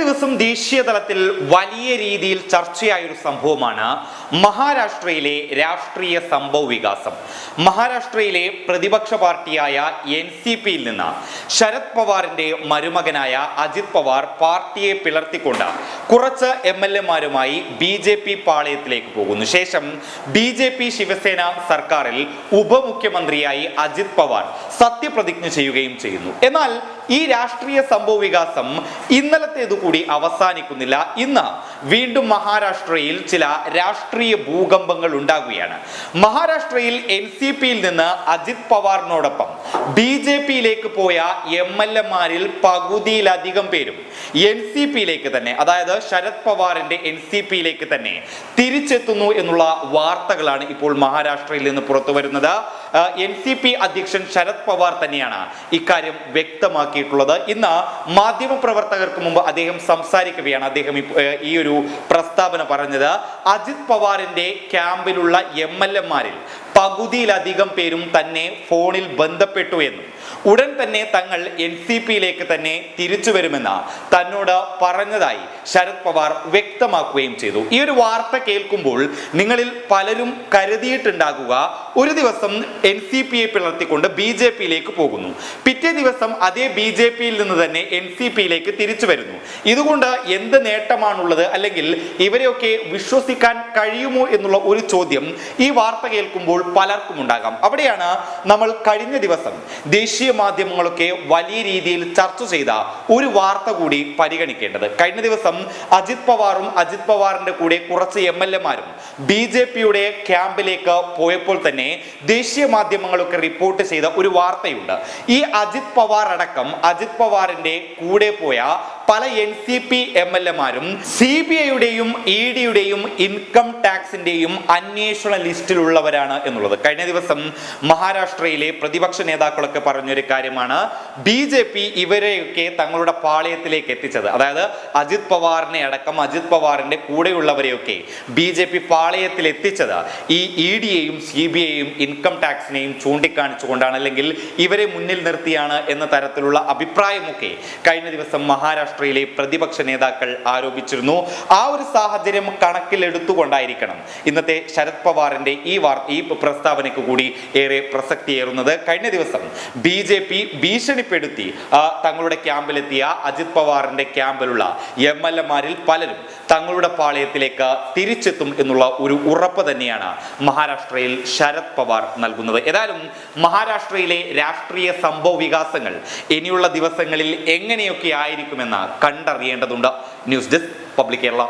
ദിവസം ദേശീയ തലത്തിൽ വലിയ രീതിയിൽ ചർച്ചയായ ഒരു സംഭവമാണ് മഹാരാഷ്ട്രയിലെ രാഷ്ട്രീയ സംഭവ വികാസം. മഹാരാഷ്ട്രയിലെ പ്രതിപക്ഷ പാർട്ടിയായ എൻ സി പിയിൽ നിന്ന് ശരത് പവാറിന്റെ മരുമകനായ അജിത് പവാർ പാർട്ടിയെ പിളർത്തിക്കൊണ്ട് കുറച്ച് എം എൽ എമാരുമായി ബി ജെ പി പാളയത്തിലേക്ക് പോകുന്നു. ശേഷം ബി ജെ പി ശിവസേന സർക്കാരിൽ ഉപമുഖ്യമന്ത്രിയായി അജിത് പവാർ സത്യപ്രതിജ്ഞ ചെയ്യുകയും ചെയ്യുന്നു. എന്നാൽ ഈ രാഷ്ട്രീയ സംഭവ വികാസം ഇന്നലത്തേതു കൂടി അവസാനിക്കുന്നില്ല. ഇന്ന് വീണ്ടും മഹാരാഷ്ട്രയിൽ ചില രാഷ്ട്രീയ ഭൂകമ്പങ്ങൾ ഉണ്ടാകുകയാണ്. മഹാരാഷ്ട്രയിൽ എൻ സി പിയിൽ നിന്ന് അജിത് പവാറിനോടൊപ്പം ബി ജെ പിയിലേക്ക് പോയ എം എൽ എമാരിൽ പകുതിയിലധികം പേരും എൻ സി പിയിലേക്ക് തന്നെ അതായത് ശരത് പവാറിന്റെ എൻ സി പിയിലേക്ക് തന്നെ തിരിച്ചെത്തുന്നു എന്നുള്ള വാർത്തകളാണ് ഇപ്പോൾ മഹാരാഷ്ട്രയിൽ നിന്ന് പുറത്തു വരുന്നത്. എൻ സി പി അധ്യക്ഷൻ ശരത് പവാർ തന്നെയാണ് ഇക്കാര്യം വ്യക്തമാക്കിയിട്ടുള്ളത്. ഇന്ന് മാധ്യമപ്രവർത്തകർക്ക് മുമ്പ് അദ്ദേഹം സംസാരിക്കുകയാണ് അദ്ദേഹം ഈ ഒരു പ്രസ്താവന പറഞ്ഞത്. അജിത് പവാറിന്റെ ക്യാമ്പിലുള്ള എം എൽ എമാരിൽ പകുതിയിലധികം പേരും തന്നെ ഫോണിൽ ബന്ധപ്പെട്ടു എന്നും ഉടൻ തന്നെ തങ്ങൾ എൻ സി പിയിലേക്ക് തന്നെ തിരിച്ചു വരുമെന്ന് തന്നോട് പറഞ്ഞതായി ശരത് പവാർ വ്യക്തമാക്കുകയും ചെയ്തു. ഈ ഒരു വാർത്ത കേൾക്കുമ്പോൾ നിങ്ങളിൽ പലരും കരുതിയിട്ടുണ്ടാകുക ഒരു ദിവസം എൻ സി പിയെ പിളർത്തിക്കൊണ്ട് ബി ജെ പിയിലേക്ക് പോകുന്നു. പിറ്റേ ദിവസം അതേ ബി ജെ പിയിൽ നിന്ന് തന്നെ എൻ സി പിയിലേക്ക് തിരിച്ചു വരുന്നു. ഇതുകൊണ്ട് എന്ത് നേട്ടമാണുള്ളത് അല്ലെങ്കിൽ ഇവരെയൊക്കെ വിശ്വസിക്കാൻ കഴിയുമോ എന്നുള്ള ഒരു ചോദ്യം ഈ വാർത്ത കേൾക്കുമ്പോൾ പലർക്കും ഉണ്ടാകാം. അവിടെയാണ് നമ്മൾ കഴിഞ്ഞ ദിവസം ദേശീയ മാധ്യമങ്ങളൊക്കെ വലിയ രീതിയിൽ ചർച്ച ചെയ്ത ഒരു വാർത്ത കൂടി പരിഗണിക്കേണ്ടത്. കഴിഞ്ഞ ദിവസം അജിത് പവാറും അജിത് പവാറിന്റെ കൂടെ കുറച്ച് എം എൽ എമാരും ബി ജെ പിയുടെ ക്യാമ്പിലേക്ക് പോയപ്പോൾ തന്നെ ദേശീയ മാധ്യമങ്ങളൊക്കെ റിപ്പോർട്ട് ചെയ്ത ഒരു വാർത്തയുണ്ട്. ഈ അജിത് പവാർ അടക്കം അജിത് പവാറിന്റെ കൂടെ പോയ പല N C P M L എമാരും സി ബി ഐയുടെയും ഇ ഡിയുടെയും ഇൻകം ടാക്സിന്റെയും അന്വേഷണ ലിസ്റ്റിലുള്ളവരാണ് എന്നുള്ളത്. കഴിഞ്ഞ ദിവസം മഹാരാഷ്ട്രയിലെ പ്രതിപക്ഷ നേതാക്കളൊക്കെ പറഞ്ഞൊരു കാര്യമാണ്. ബി ജെ പി ഇവരെയൊക്കെ തങ്ങളുടെ പാളയത്തിലേക്ക് എത്തിച്ചത്. അതായത് അജിത് പവാറിനെ അടക്കം അജിത് പവാറിന്റെ കൂടെയുള്ളവരെയൊക്കെ ബി ജെ പി പാളയത്തിൽ എത്തിച്ചത്. ഈ ഇ ഡിയെയും സി ബി ഐയും ഇൻകം ടാക്സിനെയും ചൂണ്ടിക്കാണിച്ചുകൊണ്ടാണ് അല്ലെങ്കിൽ ഇവരെ മുന്നിൽ നിർത്തിയാണ് എന്ന തരത്തിലുള്ള അഭിപ്രായമൊക്കെ കഴിഞ്ഞ ദിവസം മഹാരാഷ്ട്രയിലെ പ്രതിപക്ഷ നേതാക്കൾ ആരോപിച്ചിരുന്നു. ആ ഒരു സാഹചര്യം കണക്കിലെടുത്തുകൊണ്ടായിരിക്കണം. ഇന്നത്തെ ശരത് പവാറിന്റെ ഈ വാർ ഈ പ്രസ്താവനയ്ക്ക് കൂടി ഏറെ പ്രസക്തിയേറുന്നത്. കഴിഞ്ഞ ദിവസം ബി ജെ പി ഭീഷണിപ്പെടുത്തി തങ്ങളുടെ ക്യാമ്പിലെത്തിയ അജിത് പവാറിന്റെ ക്യാമ്പിലുള്ള എം എൽ എമാരിൽ പലരും തങ്ങളുടെ പാളയത്തിലേക്ക് തിരിച്ചെത്തും എന്നുള്ള ഒരു ഉറപ്പ് തന്നെയാണ് മഹാരാഷ്ട്രയിൽ ശരത് പവാർ നൽകുന്നത്. ഏതായാലും മഹാരാഷ്ട്രയിലെ രാഷ്ട്രീയ സംഭവ വികാസങ്ങൾ ഇനിയുള്ള ദിവസങ്ങളിൽ എങ്ങനെയൊക്കെ ആയിരിക്കുമെന്ന് കണ്ടറിയേണ്ടതുണ്ട്. News desk public Kerala.